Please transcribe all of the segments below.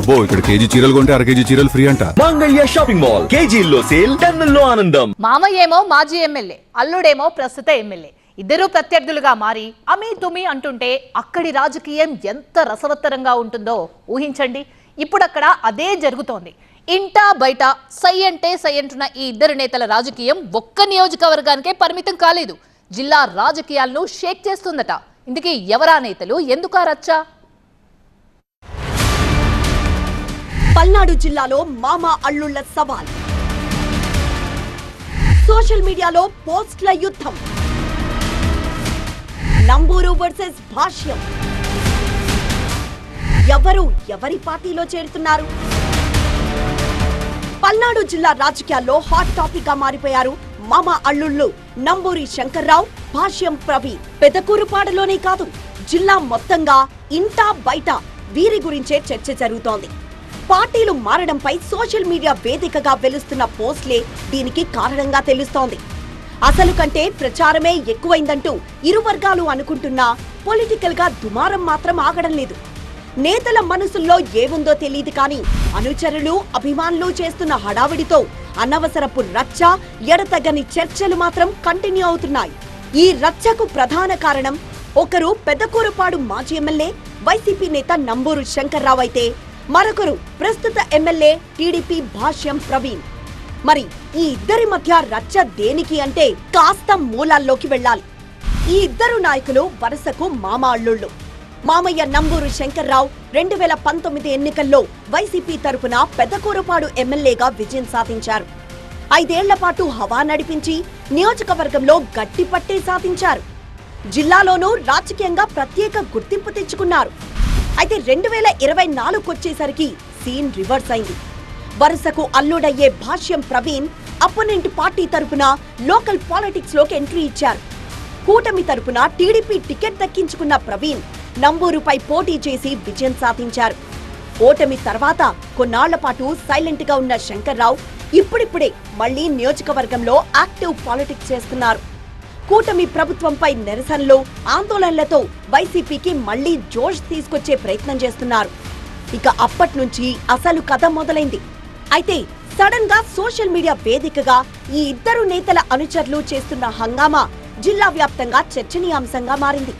అబ్బో ఇక్కడ కేజీ చీరలు కొంటే అర కేజీ చీరలు ఫ్రీ అంట. Mangalya shopping mall. కేజీల్లో సేల్ టన్నుల్లో ఆనందం. మామయ్యేమో మాజీ ఎమ్మెల్యే అల్లుడేమో ప్రస్తుత ఎమ్మెల్యే. ఇద్దరూ ప్రత్యర్థులుగా మారి అమీ తుమి అంటుంటే అక్కడి రాజకీయం ఎంత రసవత్తరంగా ఉంటుందో ఊహించండి. ఇప్పుడు అక్కడ అదే జరుగుతోంది. ఇంటా బయట సై అంటే సై అంటున్న ఈ ఇద్దరు నేతల రాజకీయం ఒక్క నియోజకవర్గానికే పరిమితం కాలేదు. జిల్లా రాజకీయాలను షేక్ చేస్తుందట. ఇందుకే ఎవరా నేతలు? ఎందుకా రచ్చా? పల్నాడు జిల్లాలో మామ అల్లుళ్ళ సవాల్. సోషల్ మీడియాలో పోస్ట్ల యుద్ధం. నంబూరు వర్సెస్ భాష్యం. ఎవరు ఎవరి పార్టీలో చేరుతున్నారు? పల్నాడు జిల్లా రాజకీయాల్లో హాట్ టాపిక్గా మారిపోయారు మామ అల్లుళ్ళు నంబూరి శంకర్రావు భాష్యం ప్రవీణ్ పెదకూరుపాడులోనే కాదు జిల్లా మొత్తంగా ఇంటా బయట వీరి గురించే చర్చ జరుగుతోంది. పార్టీలు మారడంపై సోషల్ మీడియా వేదికగా వెలుస్తున్న పోస్ట్లే దీనికి కారణంగా తెలుస్తోంది. అసలు కంటే ప్రచారమే ఎక్కువైందంటూ ఇరు వర్గాలు అనుకుంటున్నా పొలిటికల్గా దుమారం మాత్రం ఆగడం లేదు. నేతల మనసుల్లో ఏముందో తెలియదు కానీ అనుచరులు అభిమానులు చేస్తున్న హడావిడితో అనవసరపు రచ్చ ఎడతగని చర్చలు మాత్రం కంటిన్యూ అవుతున్నాయి. ఈ రచ్చకు ప్రధాన కారణం ఒకరు పెద్దకూరపాడు మాజీ ఎమ్మెల్యే వైసీపీ నేత నంబూరు శంకర్రావు అయితే మరొకరు ప్రస్తుత ఎమ్మెల్యే టీడీపీ భాష్యం ప్రవీణ్. మరి ఈ ఇద్దరి మధ్య రచ్చ దేనికి అంటే కాస్త మూలాల్లోకి వెళ్ళాలి. ఈ ఇద్దరు నాయకులు వరుసకు మామ అల్లుళ్ళు మామయ్య నంబూరు శంకర్రావు రెండు వేల పంతొమ్మిది ఎన్నికల్లో వైసీపీ తరపున పెద్దకూరుపాడు ఎమ్మెల్యేగా విజయం సాధించారు. ఐదేళ్ళ పాటు హవా నడిపించి నియోజకవర్గంలో గట్టి పట్టే సాధించారు. జిల్లాలోనూ రాజకీయంగా ప్రత్యేక గుర్తింపు తెచ్చుకున్నారు. అయితే రెండు వేల ఇరవై నాలుగుకొచ్చేసరికి సీన్ రివర్స్ అయింది. వరుసకు అల్లుడయ్యే భాష్యం ప్రవీణ్ అపోనెంట్ పార్టీ తరపున లోకల్ పాలిటిక్స్లోకి ఎంట్రీ ఇచ్చారు. కూటమి తరపున టీడీపీ టికెట్ దక్కించుకున్న ప్రవీణ్ నంబూరుపై పోటీ చేసి విజయం సాధించారు. ఓటమి తర్వాత కొన్నాళ్ళ పాటు సైలెంట్గా ఉన్న శంకర్రావు ఇప్పుడిప్పుడే మళ్ళీ నియోజకవర్గంలో యాక్టివ్ పాలిటిక్స్ చేస్తున్నారు. కూటమి ప్రభుత్వంపై నిరసనలు ఆందోళనలతో వైసీపీకి మళ్ళీ జోష్ తీసుకొచ్చే ప్రయత్నం చేస్తున్నారు. ఇక అప్పటి నుంచి అసలు కథ మొదలైంది. అయితే సడన్గా సోషల్ మీడియా వేదికగా ఈ ఇద్దరు నేతల అనుచరులు చేస్తున్న హంగామా జిల్లా వ్యాప్తంగా చర్చనీయాంశంగా మారింది.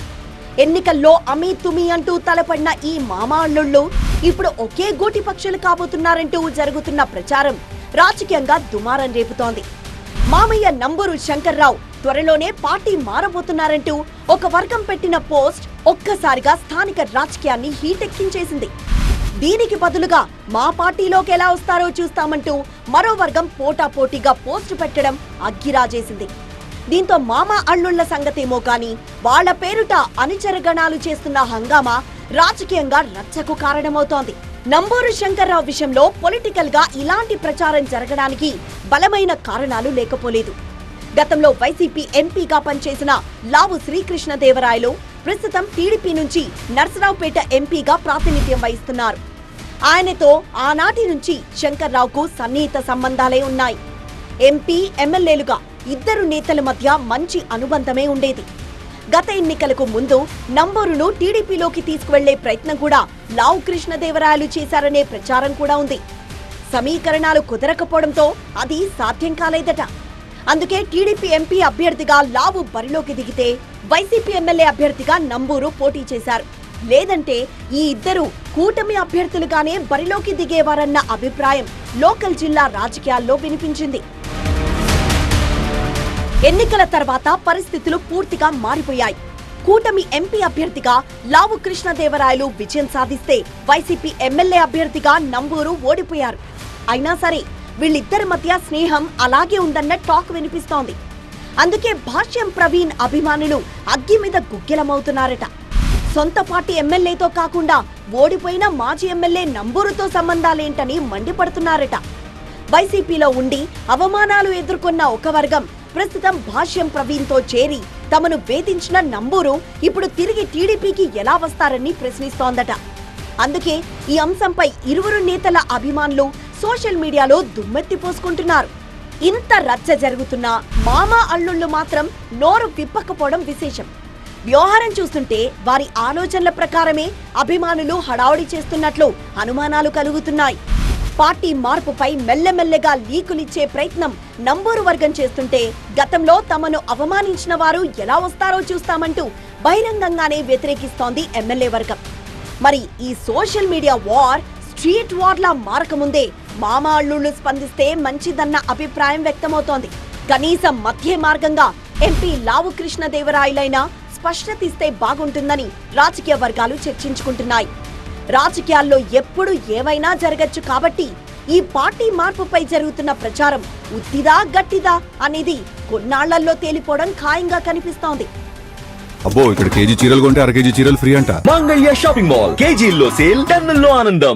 ఎన్నికల్లో అమీ తుమి అంటూ తలపడిన ఈ మామా అల్లుళ్ళు ఇప్పుడు ఒకే గూటి పక్షులు కాబోతున్నారంటూ జరుగుతున్న ప్రచారం రాజకీయంగా దుమారం రేపుతోంది. మామయ్య నంబూరు శంకర్రావు. త్వరలోనే పార్టీ మారబోతున్నారంటూ ఒక వర్గం పెట్టిన పోస్ట్ ఒక్కసారిగా స్థానిక రాజకీయాన్ని హీటెక్కించేసింది. దీనికి బదులుగా మా పార్టీలోకి ఎలా వస్తారో చూస్తామంటూ మరో వర్గం పోటాపోటీగా పోస్ట్ పెట్టడం అగ్గిరాజేసింది. దీంతో మామ అల్లుళ్ళ సంగతేమో కానీ వాళ్ళ పేరుట అనుచరగణాలు చేస్తున్న హంగామా రాజకీయంగా రచ్చకు కారణమవుతోంది. నంబూరు శంకర్రావు విషయంలో పొలిటికల్గా ఇలాంటి ప్రచారం జరగడానికి బలమైన కారణాలు లేకపోలేదు. గతంలో వైసీపీ ఎంపీగా పనిచేసిన లావు శ్రీకృష్ణదేవరాయలు ప్రస్తుతం టీడీపీ నుంచి నర్సరావుపేట ఎంపీగా ప్రాతినిధ్యం వహిస్తున్నారు. ఆయనతో ఆనాటి నుంచి శంకర్రావుకు సన్నిహిత సంబంధాలే ఉన్నాయి. ఎంపీ ఎమ్మెల్యేలుగా ఇద్దరు నేతల మధ్య మంచి అనుబంధమే ఉండేది. గత ఎన్నికలకు ముందు నంబూరును టీడీపీలోకి తీసుకువెళ్ళే ప్రయత్నం కూడా లావు కృష్ణదేవరాయలు చేశారనే ప్రచారం కూడా ఉంది. సమీకరణాలు కుదరకపోవడంతో అది సాధ్యం కాలేదట. అందుకే టీడీపీ ఎంపీ అభ్యర్థిగా లావు బరిలోకి దిగితే వైసీపీ ఎమ్మెల్యే అభ్యర్థిగా నంబూరు పోటీ చేశారు. లేదంటే ఈ ఇద్దరు కూటమి అభ్యర్థులుగానే బరిలోకి దిగేవారన్న అభిప్రాయం లోకల్ జిల్లా రాజకీయాల్లో వినిపించింది. ఎన్నికల తర్వాత పరిస్థితులు పూర్తిగా మారిపోయాయి. కూటమి ఎంపీ అభ్యర్థిగా లావు కృష్ణదేవరాయలు విజయం సాధిస్తే వైసీపీ ఎమ్మెల్యే అభ్యర్థిగా నంబూరు ఓడిపోయారు. అయినా సరే వీళ్ళిద్దరి మధ్య స్నేహం అలాగే ఉందన్న టాక్ వినిపిస్తోంది. అందుకే భాష్యం ప్రవీణ్ అభిమానులు అగ్గి మీద గుగ్గిలమవుతున్నారట. సొంత పార్టీ ఎమ్మెల్యేతో కాకుండా ఓడిపోయిన మాజీ ఎమ్మెల్యే నంబూరుతో సంబంధాలేంటని మండిపడుతున్నారట. వైసీపీలో ఉండి అవమానాలు ఎదుర్కొన్న ఒక వర్గం ప్రస్తుతం భాష్యం ప్రవీణ్తో చేరి తమను వేధించిన నంబూరు ఇప్పుడు తిరిగి టీడీపీకి ఎలా వస్తారని ప్రశ్నిస్తోందట. అందుకే ఈ అంశంపై ఇరువురు నేతల అభిమానులు సోషల్ మీడియాలో దుమ్మెత్తి పోసుకుంటున్నారు. ఇంత రచ్చ జరుగుతున్నా మామా అల్లుళ్ళు మాత్రం నోరు విప్పకపోవడం విశేషం. వ్యవహారం చూస్తుంటే వారి ఆలోచనల ప్రకారమే అభిమానులు హడావుడి చేస్తున్నట్లు అనుమానాలు కలుగుతున్నాయి. పార్టీ మార్పుపై మెల్లమెల్లగా లీకులిచ్చే ప్రయత్నం నంబూరు వర్గం చేస్తుంటే గతంలో తమను అవమానించిన వారు ఎలా వస్తారో చూస్తామంటూ బహిరంగంగానే వ్యతిరేకిస్తోంది ఎమ్మెల్యే వర్గం. మరి ఈ సోషల్ మీడియా వార్ స్ట్రీట్ వార్లా మారకముందే మామ అల్లుళ్ళు స్పందిస్తే మంచిదన్న అభిప్రాయం వ్యక్తమవుతోంది. కనీసం మధ్య మార్గంగా ఎంపీ లావు కృష్ణదేవరాయలైనా స్పష్టత ఇస్తే బాగుంటుందని రాజకీయ వర్గాలు చర్చించుకుంటున్నాయి. రాజకీయాల్లో ఎప్పుడు ఏమైనా జరగచ్చు కాబట్టి ఈ పార్టీ మార్పుపై జరుగుతున్న ప్రచారం ఉత్తిదా గట్టిదా అనేది కొన్నాళ్ళలో తేలిపోవడం ఖాయంగా కనిపిస్తోంది. అబ్బో ఇక్కడ కేజీ చీరలు కొంటే అర కేజీ చీరలు ఫ్రీ అంట. Mangalya shopping mall. కేజీల్లో సేల్ టన్నుల్లో ఆనందం.